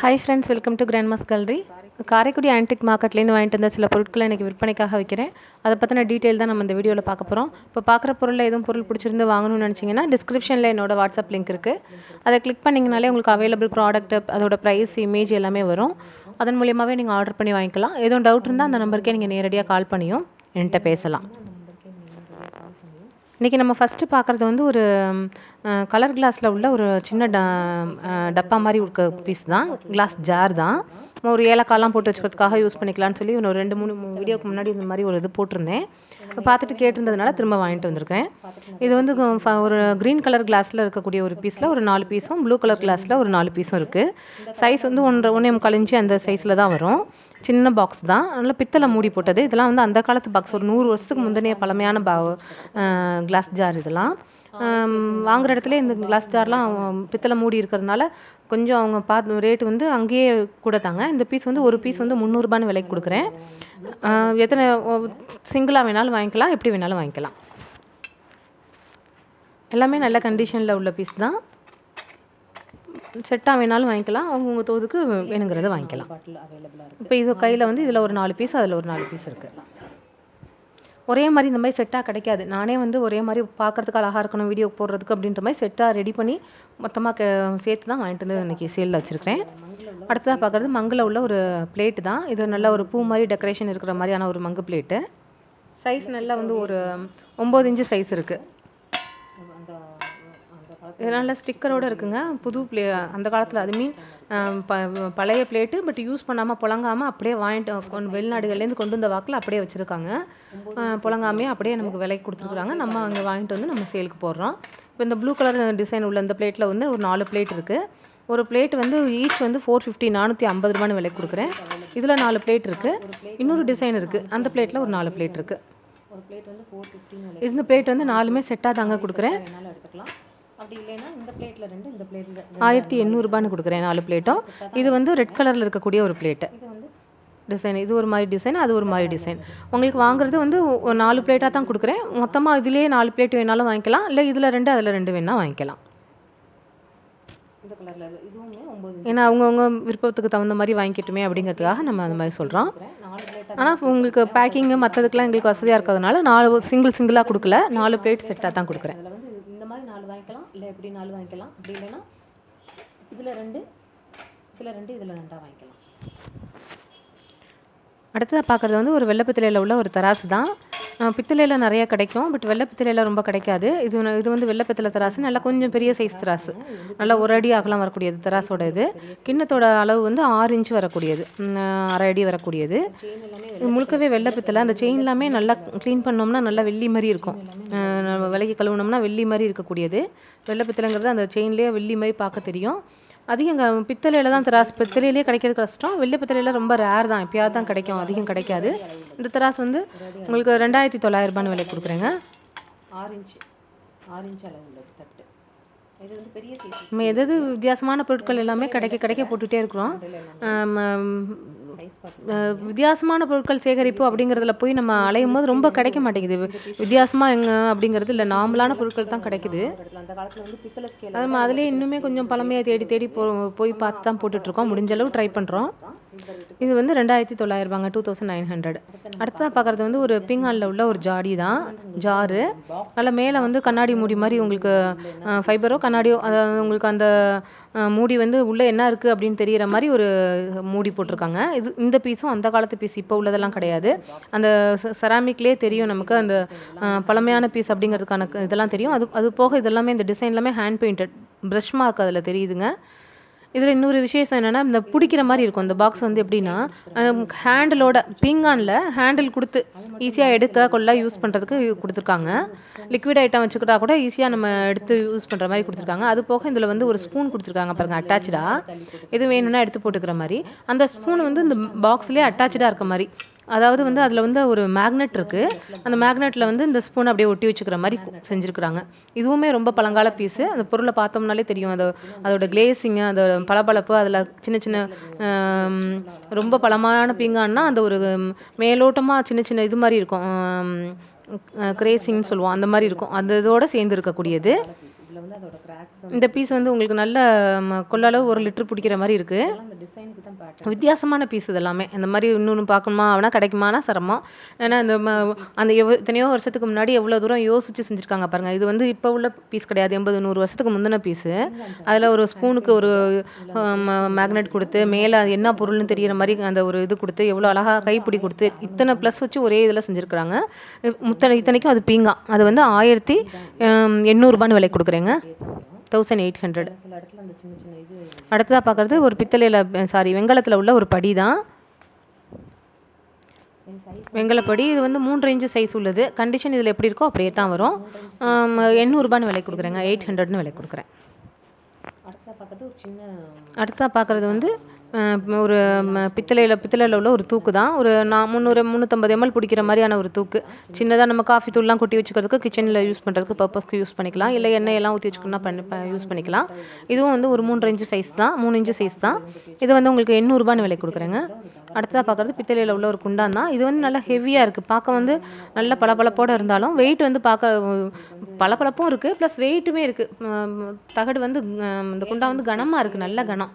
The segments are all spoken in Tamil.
Hi friends welcome to grandma's gallery Karaikudi antique மார்க்கெட்லேருந்து வாங்கிட்டு வந்த சில பொருட்களை எனக்கு விற்பனைக்காக வைக்கிறேன். அதை பற்றின டீட்டெயில் தான் நம்ம இந்த வீடியோவில் பார்க்க போகிறோம் இப்போ பார்க்குற பொருளில் எதுவும் பொருள் பிடிச்சிருந்து வாங்கணும்னு நினச்சிங்கன்னா டிஸ்கிரிப்ஷனில் என்னோட வாட்ஸ்அப் லிங்க் இருக்குது அதை கிளிக் பண்ணிங்கனாலே உங்களுக்கு அவைலபிள் ப்ராடக்ட் அதோட ப்ரைஸ் இமேஜ் எல்லாமே வரும். அதன் மூலியமாகவே நீங்கள் ஆர்டர் பண்ணி வாங்கிக்கலாம். எதுவும் டவுட் இருந்தால் அந்த நம்பருக்கே நீங்கள் நேரடியாக கால் பண்ணியும் என்கிட்ட பேசலாம். இன்றைக்கி நம்ம ஃபஸ்ட்டு பார்க்குறது வந்து ஒரு கலர் கிளாஸில் உள்ள ஒரு சின்ன ட டப்பா மாதிரி இருக்க பீஸ் தான். கிளாஸ் ஜார் தான். ஒரு ஏலக்காய்லாம் போட்டு வச்சுக்கிறதுக்காக யூஸ் பண்ணிக்கலாம்னு சொல்லி ஒரு ரெண்டு மூணு மூணு வீடியோக்கு முன்னாடி இந்த மாதிரி ஒரு இது போட்டிருந்தேன். இப்போ பார்த்துட்டு கேட்டிருந்ததுனால திரும்ப வாங்கிட்டு வந்திருக்கேன் இது வந்து ஒரு க்ரீன் கலர் கிளாஸில் இருக்கக்கூடிய ஒரு பீஸில் ஒரு நாலு பீஸும் ப்ளூ கலர் கிளாஸில் ஒரு நாலு பீஸும் இருக்குது சைஸ் வந்து ஒன்றரை ஒன்றே கழிஞ்சு அந்த சைஸில் தான் வரும். சின்ன பாக்ஸ் தான். அதனால் பித்தளை மூடி போட்டது. இதெல்லாம் வந்து அந்த காலத்து பாக்ஸ் ஒரு நூறு வருஷத்துக்கு முந்தைய பழமையான பா கிளாஸ் ஜார் இதெல்லாம். வாங்குற இடத்துல இந்த கிளாஸ் ஜார்லாம் பித்தளை மூடி இருக்கிறதுனால கொஞ்சம் அவங்க பார்த்து ரேட் வந்து அங்கேயே கூட தாங்க. இந்த பீஸ் வந்து ஒரு பீஸ் வந்து முந்நூறுபான்னு விலைக்கு கொடுக்குறேன். எத்தனை சிங்கிளாக வேணாலும் வாங்கிக்கலாம் எப்படி வேணாலும் வாங்கிக்கலாம். எல்லாமே நல்ல கண்டிஷனில் உள்ள பீஸ் தான். செட்டாக வேணாலும் வாங்கிக்கலாம். அவங்கவுங்க தோதுக்கு வேணுங்கிறத வாங்கிக்கலாம். இப்போ இது கையில் வந்து இதில் ஒரு நாலு பீஸ் அதில் ஒரு நாலு பீஸ் இருக்குது ஒரே மாதிரி இந்த மாதிரி செட்டாக கிடைக்காது. நானே வந்து ஒரே மாதிரி பார்க்கறதுக்கு அழகாக இருக்கணும் வீடியோ போடுறதுக்கு அப்படின்ற மாதிரி செட்டாக ரெடி பண்ணி மொத்தமாக சேர்த்து தான் வாங்கிட்டு வந்து இன்றைக்கி சேலில் வச்சுருக்கிறேன். அடுத்ததாக பார்க்குறது மங்கில் உள்ள ஒரு பிளேட்டு தான். இது நல்ல ஒரு பூ மாதிரி டெக்கரேஷன் இருக்கிற மாதிரியான ஒரு மங்கு பிளேட்டு சைஸ் நல்லா வந்து ஒரு ஒம்பது இன்ச்சு சைஸ் இருக்குது இது நல்ல ஸ்டிக்கரோட இருக்குங்க. புது பிளே அந்த காலத்தில் அது மீன் ப பழைய பிளேட்டு பட் யூஸ் பண்ணாமல் புழங்காமல் அப்படியே வாங்கிட்டு கொண்டு வெளிநாடுகள்லேருந்து கொண்டு வந்த வாக்கில் அப்படியே வச்சுருக்காங்க. புழங்காமையே அப்படியே நமக்கு விலைக்கு கொடுத்துருக்குறாங்க. நம்ம அங்கே வாங்கிட்டு வந்து நம்ம சேலுக்கு போடுறோம். இப்போ இந்த ப்ளூ கலர் டிசைன் உள்ள இந்த பிளேட்டில் வந்து ஒரு நாலு பிளேட் இருக்குது ஒரு பிளேட் வந்து ஈச் வந்து ஃபோர் ஃபிஃப்டி நானூற்றி ஐம்பது ரூபான்னு விலைக்கு கொடுக்குறேன். இதில் நாலு பிளேட் இருக்குது இன்னொரு டிசைன் இருக்குது அந்த பிளேட்டில் ஒரு நாலு பிளேட் இருக்குது இந்த பிளேட் வந்து நாலுமே செட்டாக தாங்க கொடுக்குறேன். அப்படி இல்லைன்னா இந்த பிளேட்டில் ரெண்டு இந்த பிளேட்டில் ஆயிரத்தி எண்ணூறுபான்னு கொடுக்குறேன் நாலு பிளேட்டும் இது வந்து ரெட் கலரில் இருக்கக்கூடிய ஒரு பிளேட்டு இது வந்து டிசைன் இது ஒரு மாதிரி டிசைன் அது ஒரு மாதிரி டிசைன் உங்களுக்கு வாங்குறது வந்து நாலு பிளேட்டாக தான் கொடுக்குறேன். மொத்தமாக இதுலேயே நாலு பிளேட் வேணாலும் வாங்கிக்கலாம். இல்லை இதில் ரெண்டு அதில் ரெண்டு வேணால் வாங்கிக்கலாம். ஏன்னா அவங்கவுங்க விருப்பத்துக்கு தகுந்த மாதிரி வாங்கிக்கட்டுமே அப்படிங்கிறதுக்காக நம்ம அந்த மாதிரி சொல்கிறோம் ஆனால் உங்களுக்கு பேக்கிங்கு மற்றதுக்கெலாம் எங்களுக்கு வசதியாக இருக்கிறதுனால நாலு சிங்கிள் சிங்கிளாக கொடுக்கல. நாலு பிளேட் செட்டாக தான் கொடுக்குறேன் அதில் வந்து இந்த மாதிரி நாலு வாங்கிக்கலாம் இல்லை எப்படி நாலு வாங்கிக்கலாம் அப்படி இல்லைன்னா இதில் ரெண்டு இதில் ரெண்டு இதில் ரெண்டாக வாங்கிக்கலாம். அடுத்ததாக பார்க்குறது வந்து ஒரு வெள்ளை பித்தளையில் உள்ள ஒரு தராசு தான். பித்தளையில் நிறைய கிடைக்கும். பட் வெள்ளப்பித்தளையில் ரொம்ப கிடைக்காது. இது வந்து- இது வந்து வெள்ளை தராசு. நல்லா கொஞ்சம் பெரிய சைஸ் தராசு. நல்லா ஒரு அடி அகலம் வரக்கூடியது தராசோட இது. கிண்ணத்தோட அளவு வந்து ஆறு இன்ச் வரக்கூடியது. அரை அடி வரக்கூடியது. முழுக்கவே வெள்ளை பித்தளை. அந்த செயின் எல்லாமே நல்லா க்ளீன் பண்ணோம்னா நல்லா வெள்ளி மாதிரி இருக்கும். விலைக்கு கழுவுனோம்னா வெள்ளி மாதிரி இருக்கக்கூடியது. வெள்ளப்பித்தளைங்கிறது அந்த செயின்லேயே வெள்ளி மாதிரி பார்க்க தெரியும். அதிகம் இங்கே பித்தளையில் தான் திராஸ் பித்தளையிலே கிடைக்கிறது கஷ்டம். வெள்ளை பித்தளையில் ரொம்ப ரேர் தான். எப்பயாவது தான் கிடைக்கும். அதிகம் கிடைக்காது. இந்த திராஸ் வந்து உங்களுக்கு ரெண்டாயிரத்தி தொள்ளாயிரரூபான்னு விலை கொடுக்குறேங்க. ஆரஞ்சு ஆரஞ்சு அளவு உள்ளது தட்டு. இது வந்து பெரிய சைஸ் நம்ம எது எது வித்தியாசமான பொருட்கள் எல்லாமே கிடைக்க கிடைக்க போட்டுகிட்டே இருக்கிறோம். வித்தியாசமான பொருட்கள் சேகரிப்பு அப்படிங்கிறதுல போய் நம்ம அலையும் போது ரொம்ப கிடைக்க மாட்டேங்குது. வித்தியாசமாக எங்க அப்படிங்கிறது இல்லை நார்மலான பொருட்கள் தான் கிடைக்குது. அது அதுலேயே இன்னுமே கொஞ்சம் பழமையாக தேடி தேடி போ போய் பார்த்து தான் போட்டுட்ருக்கோம் முடிஞ்ச அளவு ட்ரை பண்ணுறோம் இது வந்து ரெண்டாயிரத்தி தொள்ளாயிரரூபாங்க டூ தௌசண்ட் நைன் ஹண்ட்ரட் அடுத்ததாக பார்க்குறது வந்து ஒரு பிங்காலில் உள்ள ஒரு ஜாடி தான் ஜாரு. அதில் மேலே வந்து கண்ணாடி மூடி மாதிரி உங்களுக்கு ஃபைபரோ கண்ணாடியோ அதாவது உங்களுக்கு அந்த மூடி வந்து உள்ளே என்ன இருக்குது அப்படின்னு தெரிகிற மாதிரி ஒரு மூடி போட்டிருக்காங்க. இது இந்த பீஸும் அந்த காலத்து பீஸ் இப்போ உள்ளதெல்லாம் கிடையாது. அந்த செராமிக்லேயே தெரியும் நமக்கு அந்த பழமையான பீஸ் அப்படிங்கிறதுக்கான இதெல்லாம் தெரியும். அது அது போக இதெல்லாமே இந்த டிசைன் எல்லாமே ஹேண்ட் பெயிண்டட் ப்ரஷ் மார்க் அதில் தெரியுதுங்க. இதில் இன்னொரு விசேஷம் என்னென்னா இந்த பிடிக்கிற மாதிரி இருக்கும். இந்த பாக்ஸ் வந்து எப்படின்னா ஹேண்டிலோட பீங்கானில் ஹேண்டில் கொடுத்து ஈஸியாக எடுக்க கொள்ள யூஸ் பண்ணுறதுக்கு கொடுத்துருக்காங்க. லிக்விட் ஐட்டம் வச்சுக்கிட்டா கூட ஈஸியாக நம்ம எடுத்து யூஸ் பண்ணுற மாதிரி கொடுத்துருக்காங்க. அது போக இதில் வந்து ஒரு ஸ்பூன் கொடுத்துருக்காங்க பாருங்கள் அட்டாச்சாக இது வேணும்னா எடுத்து போட்டுக்கிற மாதிரி. அந்த ஸ்பூன் வந்து இந்த பாக்ஸ்லேயே அட்டாச்சாக இருக்க மாதிரி. அதாவது வந்து அதில் வந்து ஒரு மேக்னெட் இருக்குது அந்த மேக்னெட்டில் வந்து இந்த ஸ்பூன் அப்படியே ஒட்டி வச்சுக்கிற மாதிரி செஞ்சுருக்குறாங்க. இதுவுமே ரொம்ப பழங்கால பீஸு அந்த பொருளை பார்த்தோம்னாலே தெரியும். அது அதோட கிளேசிங்கு அதோட பளபளப்பு அதில் சின்ன சின்ன ரொம்ப பழமான பீங்கான்னா அந்த ஒரு மேலோட்டமாக சின்ன சின்ன இது மாதிரி இருக்கும். கிரேசிங்னு சொல்லுவோம். அந்த மாதிரி இருக்கும். அந்த இதோடு சேர்ந்து இருக்கக்கூடியது. இந்த பீஸ் வந்து உங்களுக்கு நல்ல கொள்ளளவு ஒரு லிட்டர் பிடிக்கிற மாதிரி இருக்குது டிசைனுக்கு தான் பேட்டர்ன் வித்தியாசமான பீஸ் இதெல்லாமே. இந்த மாதிரி இன்னொன்று பார்க்கணுமா அவனா கிடைக்குமானா சிரமம். ஏன்னா இந்த ம- அந்த எவ் எத்தனையோ வருஷத்துக்கு முன்னாடி எவ்வளோ தூரம் யோசிச்சு செஞ்சுருக்காங்க பாருங்க. இது வந்து இப்போ உள்ள பீஸ் கிடையாது. எண்பது நூறு வருஷத்துக்கு முந்தின பீஸு அதில் ஒரு ஸ்பூனுக்கு ஒரு மேக்னெட் கொடுத்து மேலே அது என்ன பொருள்னு தெரியிற மாதிரி அந்த ஒரு இது கொடுத்து எவ்வளோ அழகாக கைப்பிடி கொடுத்து இத்தனை ப்ளஸ் வச்சு ஒரே இதில் செஞ்சுருக்குறாங்க. முத்தனை இத்தனைக்கும் அது பீங்கா. அது வந்து ஆயிரத்தி எண்ணூறுபான்னு விலை கொடுக்குறேங்க. தௌசண்ட் எயிட் ஹண்ட்ரட் அடுத்ததாக பார்க்குறது ஒரு பித்தளையில் சாரி வெங்கலத்தில் உள்ள ஒரு படி தான் வெங்கலப்படி இது வந்து மூன்று இன்ச்சு சைஸ் உள்ளது. கண்டிஷன் இதில் எப்படி இருக்கோ அப்படியே தான் வரும் எண்ணூறுபான்னு விலை கொடுக்குறேங்க. எயிட் ஹண்ட்ரட்னு விலை கொடுக்குறேன். அடுத்ததாக பார்க்குறது வந்து ஒரு பித்தளையில் பித்தளையில் உள்ள ஒரு தூக்கு தான். ஒரு நான் முந்நூறு முந்நூற்றம்பது எம்எல் பிடிக்கிற மாதிரியான ஒரு தூக்கு. சின்னதாக நம்ம காஃபி தூள்லாம் கொட்டி வச்சுக்கிறதுக்கு கிச்சனில் யூஸ் பண்ணுறதுக்கு பர்பஸ்க்கு யூஸ் பண்ணிக்கலாம். இல்லை எண்ணெய் எல்லாம் ஊற்றி வச்சுக்கணும்னா பண்ணி யூஸ் பண்ணிக்கலாம். இதுவும் வந்து ஒரு மூன்று இன்ச்சு சைஸ் தான். மூணு இன்ச்சு சைஸ் தான். இது வந்து உங்களுக்கு எண்ணூறுபான்னு விலை கொடுக்குறேங்க. அடுத்ததாக பார்க்குறது பித்தளையில் உள்ள ஒரு குண்டான் தான். இது வந்து நல்லா ஹெவியாக இருக்குது பார்க்க வந்து நல்ல பளபளப்போடு இருந்தாலும் வெயிட் வந்து பார்க்க பளபளப்பும் இருக்குது ப்ளஸ் வெயிட்டுமே இருக்குது தகடு வந்து இந்த குண்டா வந்து கனமாக இருக்குது நல்ல கனம்.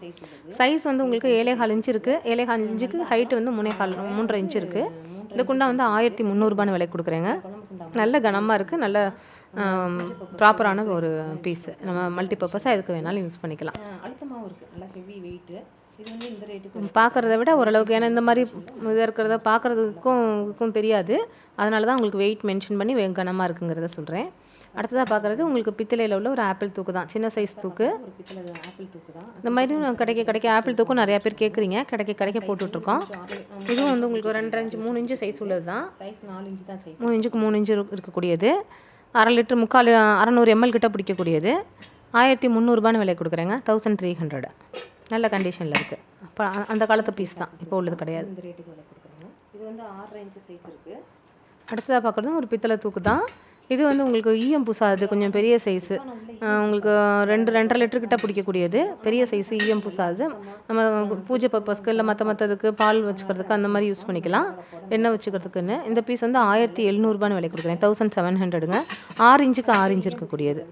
சைஸ் வந்து உங்களுக்கு ஏழே கால் இன்ச்சு இருக்குது ஏழே கால் இன்ச்சுக்கு ஹைட்டு வந்து மூணே கால் மூன்றரை இன்ச்சு இருக்குது இந்த குண்டா வந்து ஆயிரத்தி முந்நூறுபான்னு விலை கொடுக்குறேங்க. நல்ல கனமாக இருக்குது நல்ல ப்ராப்பரான ஒரு பீஸு நம்ம மல்டி பர்பஸாக எதுக்கு வேணாலும் யூஸ் பண்ணிக்கலாம். அழுத்தமாகவும் இருக்குது நல்லா ஹெவி வெயிட்டு பார்க்குறத விட ஓரளவுக்கு ஏன்னா இந்த மாதிரி இது இருக்கிறத பார்க்குறதுக்கும் தெரியாது. அதனால தான் உங்களுக்கு வெயிட் மென்ஷன் பண்ணி கனமாக இருக்குங்கிறத சொல்கிறேன் அடுத்ததாக பார்க்குறது உங்களுக்கு பித்தளையில் உள்ள ஒரு ஆப்பிள் தூக்கு தான். சின்ன சைஸ் தூக்கு. ஆப்பிள் தூக்கு தான் இந்த மாதிரி கிடைக்க கிடைக்க ஆப்பிள் தூக்கும் நிறையா பேர் கேட்குறீங்க கிடைக்க கிடைக்க போட்டுட்ருக்கோம். இதுவும் வந்து உங்களுக்கு ஒரு ரெண்டரை இன்ச்சு மூணு இன்ச்சு சைஸ் உள்ளது தான். சைஸ் நாலு இன்ச்சு தான் சைஸ் மூணு இன்ச்சுக்கு மூணு இன்ச்சு இருக்கு- இருக்கக்கூடியது. அரை லிட்டர் முக்கால் அறநூறு எம்எல் கிட்ட பிடிக்கக்கூடியது. ஆயிரத்தி முந்நூறுபான்னு விலை கொடுக்குறேங்க. தௌசண்ட் த்ரீ ஹண்ட்ரட் நல்ல கண்டிஷனில் இருக்குது அப்போ அந்த காலத்து பீஸ் தான். இப்போ உள்ளது கிடையாது. இந்த ரேட்டுக்கு விலை கொடுக்குறாங்க இது வந்து ஆறரை இன்ச்சு சைஸ் இருக்குது அடுத்ததாக பார்க்குறதும் ஒரு பித்தளை தூக்கு தான். இது வந்து உங்களுக்கு ஈயம் பூசாது கொஞ்சம் பெரிய சைஸு உங்களுக்கு ரெண்டு ரெண்டரை லிட்டர் கிட்ட பிடிக்கக்கூடியது. பெரிய சைஸு ஈயம் பூசாது நம்ம பூஜை பர்பஸ்க்கு இல்லை மற்ற மற்றதுக்கு பால் வச்சுக்கிறதுக்கு அந்த மாதிரி யூஸ் பண்ணிக்கலாம். எண்ணெய் வச்சுக்கிறதுக்குன்னு. இந்த பீஸ் வந்து ஆயிரத்தி எழுநூறுபான்னு விலை கொடுக்குறேன். தௌசண்ட் செவன் ஹண்ட்ரடுங்க ஆறு இன்ச்சுக்கு ஆறு இன்ச்சு இருக்கக்கூடியது.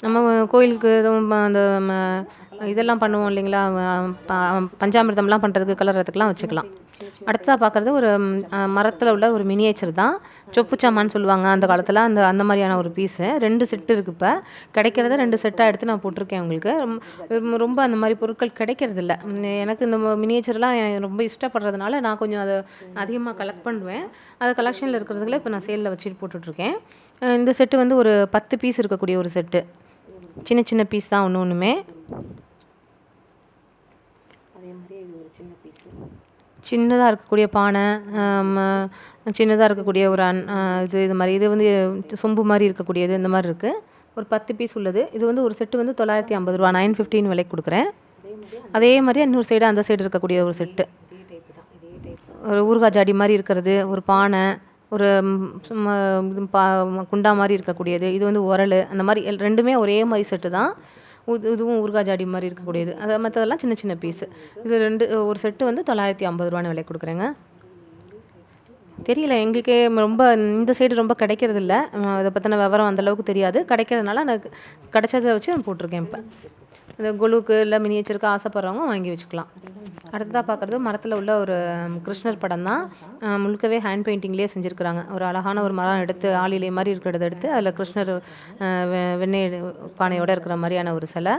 நம்ம கோயிலுக்கு அந்த ம- இதெல்லாம் பண்ணுவோம் இல்லைங்களா? அஹ் பஞ்சாமிர்தம்லாம் பண்ணுறதுக்கு கலர்றதுக்கெலாம் வச்சுக்கலாம். அடுத்ததாக பார்க்குறது ஒரு மரத்தில் உள்ள ஒரு மினியேச்சர் தான். சொப்பு சாமான்னு சொல்லுவாங்க. அந்த காலத்தில் அந்த அந்த மாதிரியான ஒரு பீஸு ரெண்டு செட்டு இருக்குது இப்போ. கிடைக்கிறத ரெண்டு செட்டாக எடுத்து நான் போட்டிருக்கேன் உங்களுக்கு. ரொம்ப- ரொம்ப அந்த மாதிரி பொருட்கள் கிடைக்கிறதில்ல. எனக்கு இந்த மினியேச்சர்லாம் ரொம்ப இஷ்டப்படுறதுனால நான் கொஞ்சம் அதை அதிகமாக கலெக்ட் பண்ணுவேன். அதை கலெக்ஷனில் இருக்கிறதுல இப்போ நான் சேலில் வச்சுட்டு போட்டுட்ருக்கேன். இந்த செட்டு வந்து ஒரு பத்து பீஸ் இருக்கக்கூடிய ஒரு செட்டு சின்ன சின்ன பீஸ் தான் ஒன்று ஒன்றுமே அதே மாதிரி இது ஒரு சின்ன பீஸு சின்னதாக இருக்கக்கூடிய பானை சின்னதாக இருக்கக்கூடிய ஒரு அன் இது இது மாதிரி இது வந்து சொம்பு மாதிரி இருக்கக்கூடியது இந்த மாதிரி இருக்குது ஒரு பத்து பீஸ் உள்ளது. இது வந்து ஒரு செட்டு வந்து தொள்ளாயிரத்தி ஐம்பது ரூபா நைன் ஃபிஃப்டின் விலைக்கு கொடுக்குறேன். அதே மாதிரி இன்னொரு சைடு அந்த சைடு இருக்கக்கூடிய ஒரு செட்டு ஒரு ஊறுகாய் ஜாடி மாதிரி இருக்கிறது ஒரு பானை ஒரு சும்மா இது பா குண்டா மாதிரி இருக்கக்கூடியது. இது வந்து உரல் அந்த மாதிரி ரெண்டுமே ஒரே மாதிரி செட்டு தான். இதுவும் ஊர்கா ஜாடி மாதிரி இருக்கக்கூடியது. அது மற்றதெல்லாம் சின்ன சின்ன பீஸு இது ரெண்டு ஒரு செட்டு வந்து தொள்ளாயிரத்தி ஐம்பது ரூபான்னு விலை கொடுக்குறேங்க. தெரியல எங்களுக்கே ரொம்ப இந்த சைடு ரொம்ப கிடைக்கிறது இல்லை இதை பற்றின விவரம் அந்தளவுக்கு தெரியாது. கிடைக்கிறதுனால எனக்கு கிடைச்சதை வச்சு நான் போட்டிருக்கேன் இப்போ. இந்த குழுக்கு இல்லை மினியேச்சருக்கு ஆசைப்படுறவங்க வாங்கி வச்சுக்கலாம். அடுத்ததாக பார்க்குறது மரத்தில் உள்ள ஒரு கிருஷ்ணர் படம் தான். முழுக்கவே ஹேண்ட் பெயிண்டிங்லேயே செஞ்சுருக்குறாங்க. ஒரு அழகான ஒரு மரம் எடுத்து ஆளிலே மாதிரி இருக்கிறத எடுத்து அதில் கிருஷ்ணர் வெ- வெண்ணெய் பானையோட இருக்கிற மாதிரியான ஒரு சிலை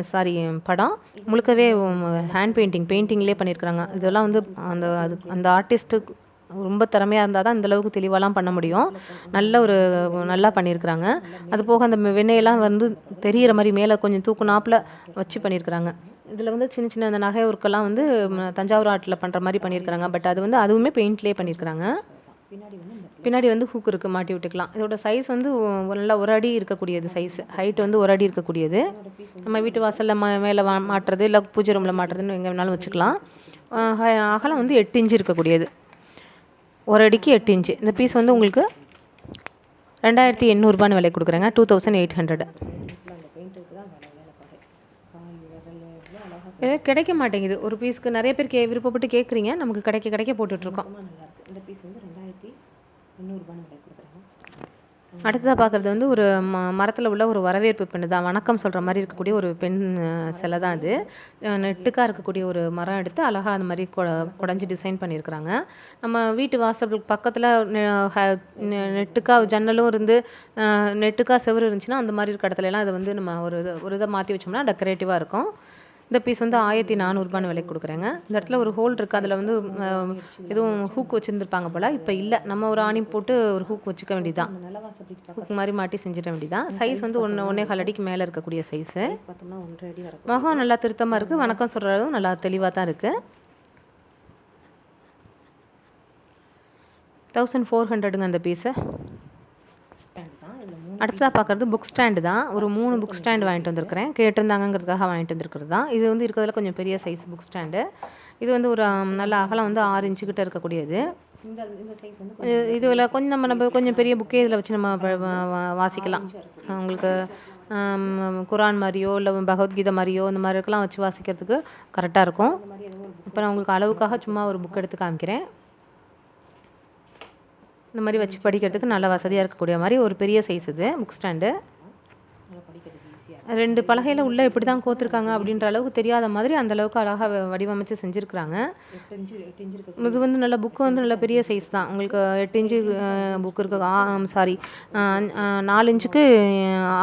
சாரி படம். முழுக்கவே ஹேண்ட் பெயிண்டிங் பெயிண்டிங்லேயே பண்ணியிருக்கிறாங்க இதெல்லாம் வந்து அந்த அது அந்த ஆர்டிஸ்ட்டு ரொம்ப திறமையாக இருந்தால் தான் இந்தளவுக்கு தெளிவாலாம் பண்ண முடியும். நல்ல ஒரு நல்லா பண்ணியிருக்கிறாங்க. அது போக அந்த வெண்ணெயெல்லாம் வந்து தெரியிற மாதிரி மேலே கொஞ்சம் தூக்குனாப்பில் வச்சு பண்ணியிருக்கிறாங்க. இதில் வந்து சின்ன சின்ன அந்த நகை ஒர்க்கெல்லாம் வந்து தஞ்சாவூர் ஆர்ட்டில் பண்ணுற மாதிரி பண்ணியிருக்கிறாங்க. பட் அது வந்து அதுவுமே பெயிண்ட்லேயே பண்ணியிருக்கிறாங்க. பின்னாடி வந்து ஹூக் இருக்குது மாட்டி விட்டுக்கலாம். இதோட சைஸ் வந்து நல்லா ஒரு அடி இருக்கக்கூடியது சைஸ். ஹைட் வந்து ஒரு அடி இருக்கக்கூடியது. நம்ம வீட்டு வாசலில் ம மேலே வா மாட்டுறது இல்லை பூஜை ரூமில் மாட்டுறதுன்னு எங்கே வேணாலும் வச்சுக்கலாம். ஹ- அகலம் வந்து எட்டு இன்ச்சு இருக்கக்கூடியது. ஒரு அடிக்கு எட்டு இன்ச்சு. இந்த பீஸ் வந்து உங்களுக்கு ரெண்டாயிரத்தி எண்ணூறுபான்னு விலை கொடுக்குறேங்க. டூ தௌசண்ட் எயிட் ஹண்ட்ரட் இது கிடைக்க மாட்டேங்குது. ஒரு பீஸ்க்கு நிறைய பேர் கே விருப்பப்பட்டு கேட்குறீங்க நமக்கு கிடைக்க கிடைக்க போட்டுட்ருக்கோம். இந்த பீஸ் வந்து ரெண்டாயிரத்தி எண்ணூறுபான்னு அடுத்ததாக பார்க்குறது வந்து ஒரு ம மரத்தில் உள்ள ஒரு வரவேற்பு பெண்ணு தான் வணக்கம் சொல்கிற மாதிரி இருக்கக்கூடிய ஒரு பெண் சிலை தான் அது. நெட்டுக்காக இருக்கக்கூடிய ஒரு மரம் எடுத்து அழகாக அந்த மாதிரி கொ குடஞ்சி டிசைன் பண்ணியிருக்கிறாங்க. நம்ம வீட்டு வாசலுக்கு பக்கத்தில் நெட்டுக்காக ஜன்னலும் இருந்து நெட்டுக்காக செவரு செவுரு இருந்துச்சுன்னா அந்த மாதிரி இருக்க இடத்துலலாம் அதை வந்து நம்ம ஒரு இது ஒரு இதை மாற்றி வச்சோம்னா டெக்கரேட்டிவாக இருக்கும். இந்த பீஸ் வந்து ஆயிரத்தி நானூறுபான்னு விலைக்கு கொடுக்குறேங்க. இந்த இடத்துல ஒரு ஹோல் இருக்குது அதில் வந்து எதுவும் ஹூக் வச்சுருந்துருப்பாங்க போல். இப்போ இல்லை. நம்ம ஒரு ஆணி போட்டு ஒரு ஹூக் வச்சுக்க வாசப்படி ஹூக் மாதிரி மாட்டி செஞ்சிட வேண்டியதான் சைஸ் வந்து ஒன்று ஒன்றே கால் அடிக்கு மேலே இருக்கக்கூடிய சைஸு முகம் நல்லா திருத்தமாக இருக்குது வணக்கம் சொல்கிறதும் நல்லா தெளிவாக தான் இருக்குது தௌசண்ட் ஃபோர் ஹண்ட்ரடுங்க அந்த பீஸு ஸ்டாண்ட் தான் இதில் மூணு அடுத்ததாக பார்க்குறது புக் ஸ்டாண்டு தான். ஒரு மூணு புக் ஸ்டாண்டு வாங்கிட்டு வந்திருக்கிறேன். கேட்டிருந்தாங்கங்கிறதுக்காக வாங்கிட்டு வந்திருக்கிறது தான். இது வந்து இருக்கிறதுல கொஞ்சம் பெரிய சைஸ் புக் ஸ்டாண்டு இது வந்து ஒரு நல்ல அகலம் வந்து ஆறு இன்ச்சு கிட்ட இருக்கக்கூடியது. இதுல கொஞ்சம் நம்ம நம்ம கொஞ்சம் பெரிய புக்கே இதில் வச்சு நம்ம வாசிக்கலாம். உங்களுக்கு குரான் மாதிரியோ இல்லை பகவத்கீதை மாதிரியோ இந்த மாதிரி இருக்கலாம் வச்சு வாசிக்கிறதுக்கு கரெக்டாக இருக்கும். இப்போ நான் உங்களுக்கு அளவுக்காக சும்மா ஒரு புக் எடுத்து காமிக்கிறேன். இந்த மாதிரி வச்சு படிக்கிறதுக்கு நல்ல வசதியாக இருக்கக்கூடிய மாதிரி ஒரு பெரிய சைஸ் இது புக் ஸ்டாண்டு ரெண்டு பலகையில் உள்ளே இப்படி தான் கோத்துருக்காங்க அப்படின்ற அளவுக்கு தெரியாத மாதிரி அந்த அளவுக்கு அழகாக வடிவமைச்சு செஞ்சுருக்குறாங்க. இது வந்து நல்ல புக்கு வந்து நல்ல பெரிய சைஸ் தான். உங்களுக்கு எட்டு இன்ச்சு புக் இருக்க. சாரி நாலு இன்ச்சுக்கு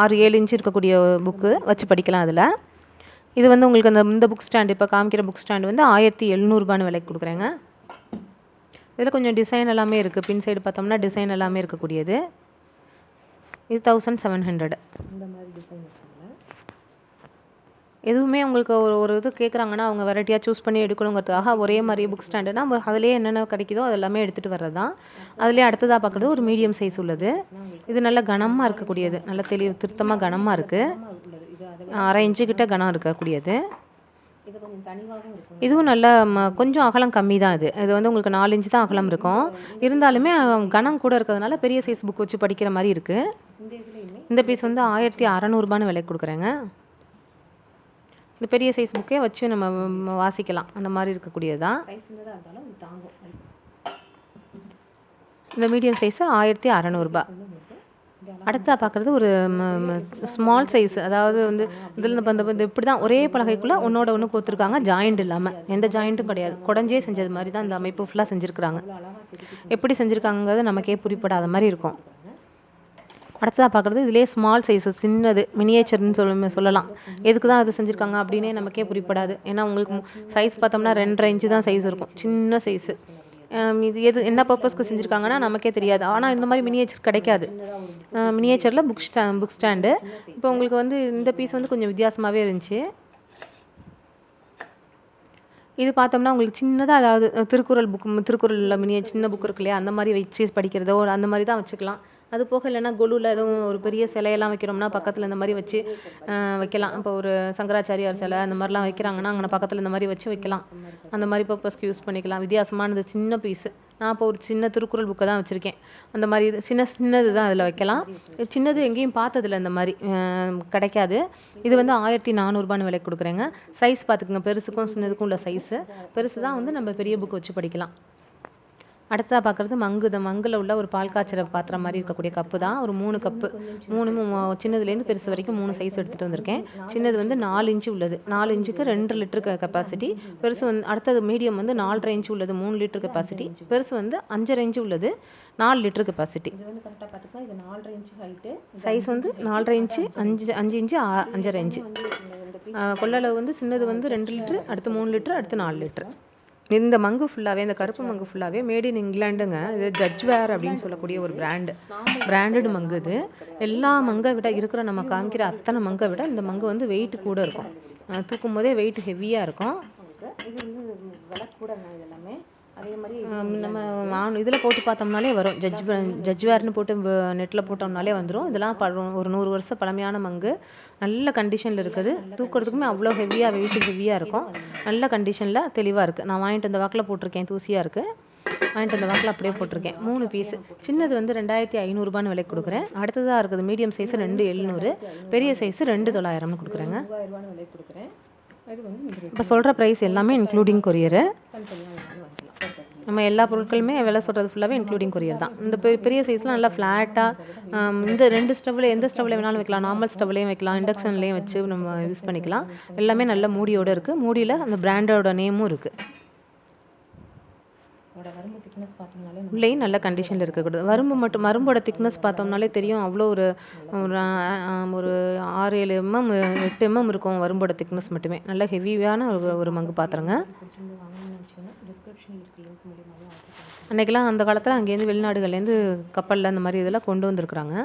ஆறு ஏழு இன்ச்சு இருக்கக்கூடிய புக்கு வச்சு படிக்கலாம் அதில். இது வந்து உங்களுக்கு அந்த இந்த புக் ஸ்டாண்டு இப்போ காமிக்கிற புக் ஸ்டாண்டு வந்து ஆயிரத்தி எழுநூறுபான்னு விலைக்கு கொடுக்குறேங்க. இதில் கொஞ்சம் டிசைன் எல்லாமே இருக்குது பின் சைடு பார்த்தோம்னா டிசைன் எல்லாமே இருக்கக்கூடியது. இது தௌசண்ட் செவன் ஹண்ட்ரட் இந்த மாதிரி டிசைன் எதுவுமே உங்களுக்கு ஒரு ஒரு இது கேட்குறாங்கன்னா அவங்க வெரைட்டியாக சூஸ் பண்ணி எடுக்கணுங்கிறதுக்காக ஒரே மாதிரி புக் ஸ்டாண்டுனா அதுலேயே என்னென்ன கிடைக்குதோ அது எல்லாமே எடுத்துகிட்டு வர்றது தான் அதுலேயே அடுத்ததாக பார்க்குறது ஒரு மீடியம் சைஸ் உள்ளது. இது நல்ல கனமாக இருக்கக்கூடியது. நல்ல தெளிவு திருத்தமாக கனமாக இருக்குது அரை இன்ச்சு கிட்ட கனம் இருக்கக்கூடியது. இது கொஞ்சம் தனிவாகவும் இருக்கும். இதுவும் நல்ல கொஞ்சம் அகலம் கம்மி தான் இது. இது வந்து உங்களுக்கு நாலு இன்ச்சு தான் அகலம் இருக்கும். இருந்தாலுமே கனம் கூட இருக்கிறதுனால பெரிய சைஸ் புக் வச்சு படிக்கிற மாதிரி இருக்குது இந்த இதுலேயுமே இந்த பீஸ் வந்து ஆயிரத்தி அறநூறுபான்னு விலைக்கு கொடுக்குறேங்க. இந்த பெரிய சைஸ் புக்கே வச்சு நம்ம வாசிக்கலாம். அந்த மாதிரி இருக்கக்கூடியது தான் தாங்கும். இந்த மீடியம் சைஸு ஆயிரத்தி அறநூறுபா. அடுத்தா பார்க்குறது ஒரு ஸ்மால் சைஸ் அதாவது வந்து இதில் இந்த இப்படி தான் ஒரே பலகைக்குள்ளே ஒன்றோட ஒன்று கோத்துருக்காங்க. ஜாயிண்ட் இல்லாமல் எந்த ஜாயிண்ட்டும் கிடையாது. குடஞ்சே செஞ்சது மாதிரி தான் இந்த அமைப்பு ஃபுல்லாக செஞ்சுருக்குறாங்க. எப்படி செஞ்சுருக்காங்கிறது நமக்கே புரிப்படாத மாதிரி இருக்கும். அடுத்ததாக பார்க்குறது இதிலே ஸ்மால் சைஸு சின்னது மினியேச்சர்னு சொல்ல சொல்லலாம். எதுக்கு தான் அது செஞ்சுருக்காங்க அப்படின்னே நமக்கே புரிப்படாது ஏன்னா உங்களுக்கு சைஸ் பார்த்தோம்னா ரெண்டரை இன்ச்சு தான் சைஸ் இருக்கும். சின்ன சைஸு இது எது என்ன பர்பஸ்க்கு செஞ்சுருக்காங்கன்னா நமக்கே தெரியாது. ஆனால் இந்த மாதிரி மினியேச்சர் கிடைக்காது. மினியேச்சரில் புக் ஸ்டா புக் ஸ்டாண்டு இப்போ உங்களுக்கு வந்து இந்த பீஸ் வந்து கொஞ்சம் வித்தியாசமாகவே இருந்துச்சு. இது பார்த்தோம்னா உங்களுக்கு சின்னதாக அதாவது திருக்குறள் புக் திருக்குறளில் மினிய சின்ன புக் இருக்கு இல்லையா? அந்த மாதிரி வச்சு படிக்கிறதோ அந்த மாதிரி தான் வச்சுக்கலாம். அது போக இல்லைன்னா கொலுவில் எதுவும் ஒரு பெரிய சிலையெல்லாம் வைக்கிறோம்னா பக்கத்தில் இந்த மாதிரி வச்சு வைக்கலாம். இப்போ ஒரு சங்கராச்சாரியார் சிலை அந்த மாதிரிலாம் வைக்கிறாங்கன்னா அங்கே பக்கத்தில் இந்த மாதிரி வச்சு வைக்கலாம். அந்த மாதிரி பர்பஸ்க்கு யூஸ் பண்ணிக்கலாம். வித்தியாசமானது சின்ன பீஸு நான் இப்போ ஒரு சின்ன திருக்குறள் புக்கை தான் வச்சுருக்கேன். அந்த மாதிரி இது சின்ன சின்னது தான் அதில் வைக்கலாம். சின்னது எங்கேயும் பார்த்ததில்ல இந்த மாதிரி கிடைக்காது. இது வந்து ஆயிரத்தி நானூறுபான்னு விலைக்கு கொடுக்குறேங்க. சைஸ் பார்த்துக்குங்க. பெருசுக்கும் சின்னதுக்கும் உள்ள சைஸு பெருசு தான் வந்து நம்ம பெரிய புக் வச்சு படிக்கலாம். அடுத்ததாக பார்க்குறது மங்கு. இந்த மங்கில் உள்ள ஒரு பால் காய்ச்சற பாத்திரம் மாதிரி இருக்கக்கூடிய கப்பு தான். ஒரு மூணு கப்பு. மூணு சின்னதுலேருந்து பெருசு வரைக்கும் மூணு சைஸ் எடுத்துகிட்டு வந்திருக்கேன். சின்னது வந்து நாலு இன்ச்சு உள்ளது. நாலு இன்ச்சுக்கு ரெண்டு லிட்டருக்கு கெப்பாசிட்டி பெருசு வந்து அடுத்தது மீடியம் வந்து நாலரை இன்ச்சு உள்ளது. மூணு லிட்டர் கெப்பாசிட்டி பெருசு வந்து அஞ்சரை இன்ச்சு உள்ளது. நாலு லிட்டர் கெப்பாசிட்டி சைஸ் வந்து நாலரை இன்ச்சு அஞ்சு அஞ்சு இன்ச்சு அஞ்சரை இன்ச்சு கொள்ளளவு வந்து சின்னது வந்து ரெண்டு லிட்ரு அடுத்து மூணு லிட்ரு அடுத்து நாலு லிட்ரு இந்த மங்கு ஃபுல்லாகவே இந்த கருப்பு மங்கு ஃபுல்லாகவே மேட் இன் இங்கிலாண்டுங்க இது ஜட்ஜ் வேர் அப்படின்னு சொல்லக்கூடிய ஒரு பிராண்டு பிராண்டட் மங்கு இது. எல்லா மங்கை விட இருக்கிற நம்ம காமிக்கிற அத்தனை மங்கை விட இந்த மங்கு வந்து வெயிட் கூட இருக்கும். தூக்கும் போதே வெயிட் ஹெவியாக இருக்கும். உங்களுக்கு இது வந்து விலை கூடங்க இது எல்லாமே அதே மாதிரி ஆம், நம்ம ஆன் இதில் போட்டு பார்த்தோம்னாலே வரும். ஜட்ஜ் ஜட்ஜ் வேர்னு போட்டு நெட்டில் போட்டோம்னாலே வந்துடும் இதெல்லாம் பழ ஒரு நூறு வருஷம் பழமையான மங்கு. நல்ல கண்டிஷனில் இருக்குது. தூக்கிறதுக்குமே அவ்வளோ ஹெவியாக வெயிட் ஹெவியாக இருக்கும். நல்ல கண்டிஷனில் தெளிவாக இருக்குது நான் வாங்கிட்டு வந்த வாக்கில் போட்டிருக்கேன். தூசியாக இருக்குது வாங்கிட்டு வந்த வாக்கில் அப்படியே போட்டிருக்கேன். மூணு பீஸு சின்னது வந்து ரெண்டாயிரத்தி ஐநூறுரூபான்னு விலைக்கு கொடுக்குறேன். அடுத்ததாக இருக்குது மீடியம் சைஸ் ரெண்டு எழுநூறு. பெரிய சைஸ் ரெண்டு தொள்ளாயிரம்னு கொடுக்குறேங்க. இப்போ சொல்கிற ப்ரைஸ் எல்லாமே இன்க்ளூடிங் கொரியரு தனித்தனியாக வேணாலும் வாங்கிக்கலாம் தனித்தனி. நம்ம எல்லா பொருட்களுமே விலை சொல்கிறது ஃபுல்லாகவே இன்க்ளூடிங் கொரியர் தான். இந்த பெரிய சைஸ்லாம் நல்லா ஃப்ளாட்டாக இந்த ரெண்டு ஸ்டவ்வில் எந்த ஸ்டவ்வில் வேணாலும் வைக்கலாம். நார்மல் ஸ்டவ்லேயும் வைக்கலாம். இண்டக்ஷன்லேயும் வச்சு நம்ம யூஸ் பண்ணிக்கலாம். எல்லாமே நல்ல மூடியோடு இருக்குது மூடியில் அந்த பிராண்டோட நேமும் இருக்குது அதோட வரம்பு திக்னஸ் பார்த்தீங்கனாலே உள்ளேயும் நல்ல கண்டிஷனில் இருக்கக்கூடாது. வரும்பு மட்டும் மரும்போட திக்னஸ் பார்த்தோம்னாலே தெரியும். அவ்வளோ ஒரு ஒரு ஆறு ஏழு எம்எம் எட்டு எம்எம் இருக்கும் வரும்போட திக்னஸ் மட்டுமே. நல்ல ஹெவியான ஒரு ஒரு மங்கு பாத்திரங்க. அன்றைக்கெல்லாம் அந்த காலத்தில் அங்கேருந்து வெளிநாடுகள்லேருந்து கப்பலில் அந்த மாதிரி இதெல்லாம் கொண்டு வந்திருக்குறாங்க.